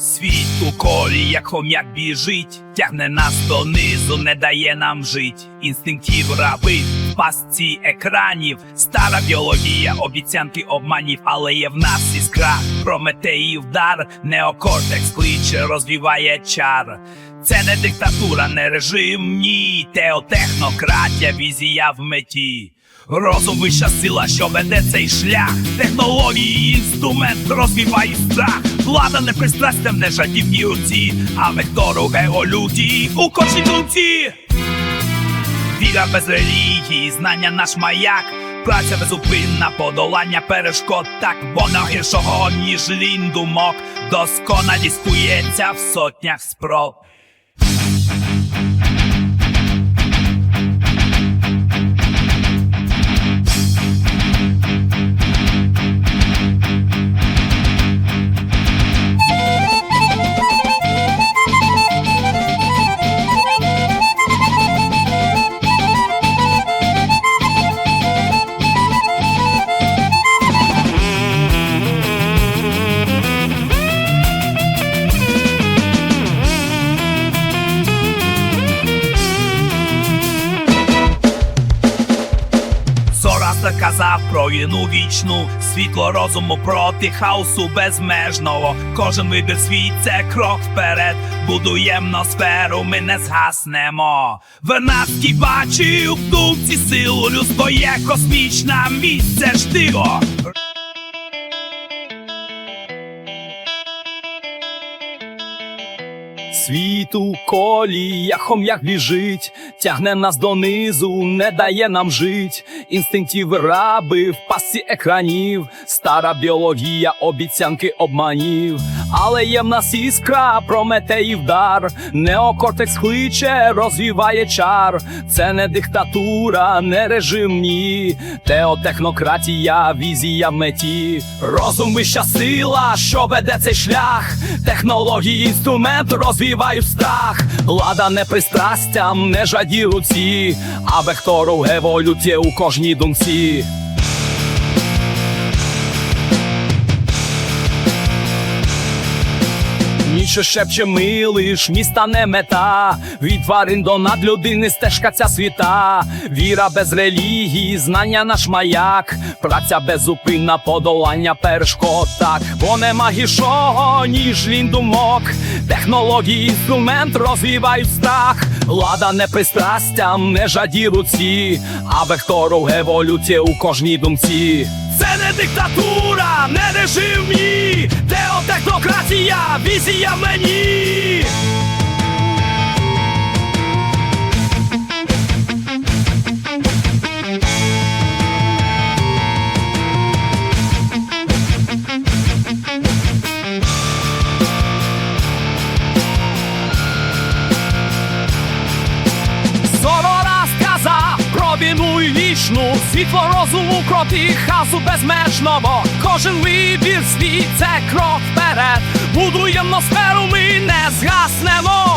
Світ у колі, як хом'як біжить, тягне нас донизу, не дає нам жить. Інстинктів раби пастці екранів, стара біологія, обіцянки обманів, але є в нас іскра, прометеїв дар, неокортекс кличе, розвіває чар. Це не диктатура, не режим, ні, теотехнократія, візія в меті. Розум вища сила, що веде цей шлях. Технології, інструмент розвіває страх. Влада не пристрастям, не жадівні руці, а вектору люді у кожній. Віра без релігії, знання наш маяк. Праця безупинна, подолання перешкод так, бо на гіршого, ніж лін думок, досконалість кується в сотнях спроб. Зораста казав про війну вічну, світло розуму проти хаосу безмежного. Кожен вибір свій це крок вперед. Будуємо сферу, ми не згаснемо. Вернацький бачив в думці силу, людство є космічна місце ждиво. Світ колія як хом'як біжить, тягне нас донизу, не дає нам жить. Інстинктів раби в пасці екранів, стара біологія, обіцянки обманів. Але є в нас іскра, прометеїв дар, неокортекс кличе, розвіває чар. Це не диктатура, не режим, ні. Теотехнократія, візія меті. Розум вища сила, що веде цей шлях. Технології, інструмент розвівають страх. Лада не пристрастям, не жаді руці, а вектору еволюція у кожній думці. Ніщо шепче милиш, міста не мета, від тварин до надлюдини стежка ця світа, віра без релігії, знання наш маяк, праця безупинна, подолання перешкод так, бо нема гіршого, ніж лін думок, технології, інструмент розвівають страх, лада не пристрастям, не жаді руці, а вектору еволюція у кожній думці. Не диктатура, не режим, ні Теотехнократія, візія мені вічну Світло розуму проти хасу безмежного. Кожен вибір свій це крок вперед. Будуємо сферу, ми не згаснемо